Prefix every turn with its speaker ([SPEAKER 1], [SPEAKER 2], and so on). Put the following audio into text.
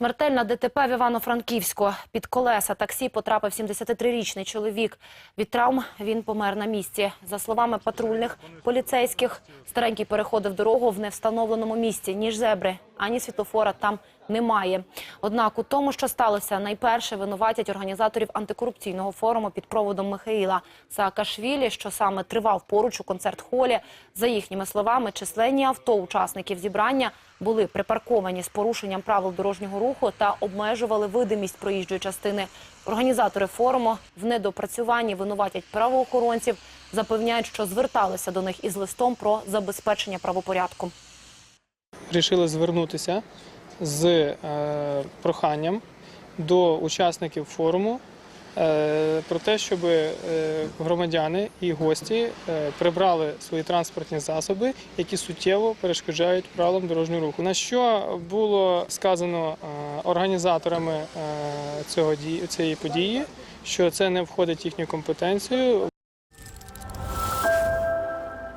[SPEAKER 1] Смертельна ДТП в Івано-Франківську. Під колеса таксі потрапив 73-річний чоловік. Від травм він помер на місці. За словами патрульних поліцейських, старенький переходив дорогу в невстановленому місці. Ніж зебри, ані світлофора там немає. Однак у тому, що сталося, найперше винуватять організаторів антикорупційного форуму під проводом Михаїла Саакашвілі, що саме тривав поруч у концерт-холі. За їхніми словами, численні авто учасників зібрання були припарковані з порушенням правил дорожнього руху та обмежували видимість проїжджої частини. Організатори форуму в недопрацюванні винуватять правоохоронців, запевняють, що зверталися до них із листом про забезпечення правопорядку.
[SPEAKER 2] Рішили звернутися з е, проханням до учасників форуму е, про те, щоб е, громадяни і гості прибрали свої транспортні засоби, які суттєво перешкоджають правилам дорожнього руху. На що було сказано організаторами цього цієї події, що це не входить в їхню компетенцію.